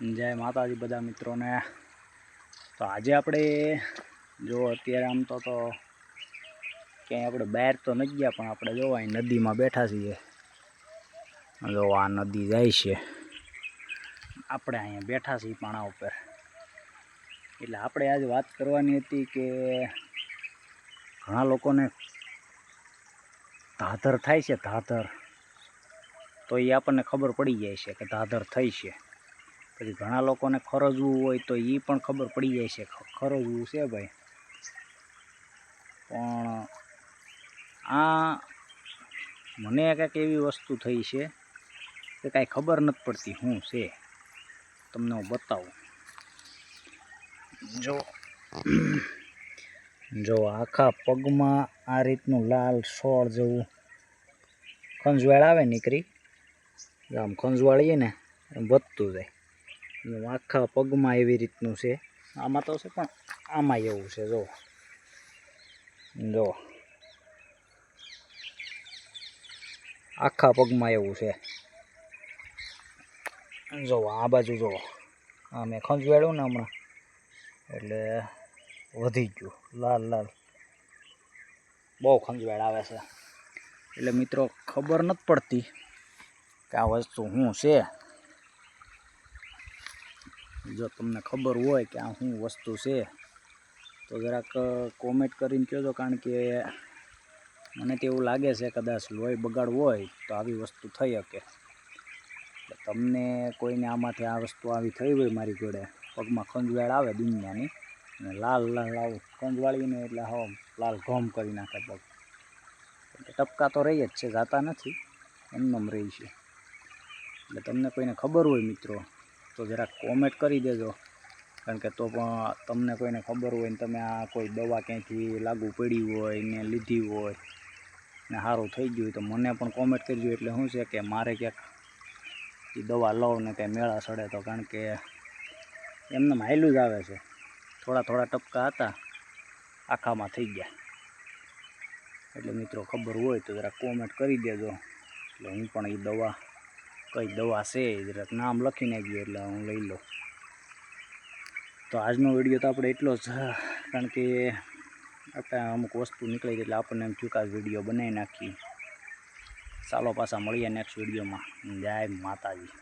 જય માતાજી બધા મિત્રોને. તો આજે આપણે જો અત્યારે આમ તો તો ક્યાંય આપણે બહાર તો નથી ગયા, પણ આપણે જો અહીં નદીમાં બેઠા છીએ. જો આ નદી જાય છે. આપણે અહીંયા બેઠા છીએ પાણા ઉપર. એટલે આપણે આજે વાત કરવાની હતી કે ઘણા લોકોને ધાધર થાય છે, ધાધર. તો એ આપણને ખબર પડી જાય છે કે ધાધર થઈ છે. પછી ઘણા લોકોને ખરજવું હોય તો એ પણ ખબર પડી જાય છે. ખરજવું છે ભાઈ. પણ આ મને કંઈક એવી વસ્તુ થઈ છે કે કાંઈ ખબર નથી પડતી શું છે. તમને હું બતાવું. જો જો આખા પગમાં આ રીતનું લાલ સોળ જેવું ખંજવાળ આવે નીકળી આમ ખંજવાળીએ ને એમ વધતું જાય. આખા પગમાં એવી રીતનું છે. આમાં તો છે પણ આમાં એવું છે, જો. જો. આખા પગમાં એવું છે. જો, આ બાજુ જો. આ મેં ખંજવાડ્યું ને હમણાં. એટલે વધી ગયું. લાલ લાલ. બહુ ખંજવાળ આવે છે. એટલે મિત્રો, ખબર નથી પડતી કે આ વસ્તુ શું છે. જો તમને ખબર હોય કે આ શું વસ્તુ છે, તો જરાક કોમેન્ટ કરીને કહેજો, કારણ કે મને તો એવું લાગે છે કદાચ લોહી બગાડવું હોય તો આવી વસ્તુ થઈ શકે. તમને કોઈને આમાંથી આ વસ્તુ આવી થઈ હોય મારી જોડે, પગમાં ખંજવાળ આવે દુનિયાની, અને લાલ લાલ ખંજવાળીને એટલે હો, લાલ ઘોમ કરી નાખે પગ. ટપકા તો રહી જ છે, જાતા નથી, એમનેમ રહી છે. એટલે તમને કોઈને ખબર હોય મિત્રો તો જરાક કોમેન્ટ કરી દેજો. કારણ કે તો પણ તમને કોઈને ખબર હોય ને તમે આ કોઈ દવા ક્યાંયથી લાગુ પડી હોય ને લીધી હોય ને સારું થઈ ગયું તો મને પણ કોમેન્ટ કરજો. એટલે શું છે કે મારે ક્યાંક એ દવા લઉં ને કંઈ મેળા સડે તો કારણ કે એમને હાયલું જ આવે છે. થોડા થોડા ટપકા હતા, આખામાં થઈ ગયા. એટલે મિત્રો ખબર હોય તો જરાક કોમેન્ટ કરી દેજો. એટલે હું પણ એ દવા કઈ દવા છે જરાક નામ લખી નાખ્યું એટલે હું લઈ લઉં. તો આજનો વીડિયો તો આપણે એટલો જ કારણ કે આપણે અમુક વસ્તુ નીકળી એટલે આપણને એમ ચૂકા વીડિયો બનાવી નાખીએ. ચાલો પાછા મળીએ નેક્સ્ટ વિડીયોમાં. જય માતાજી.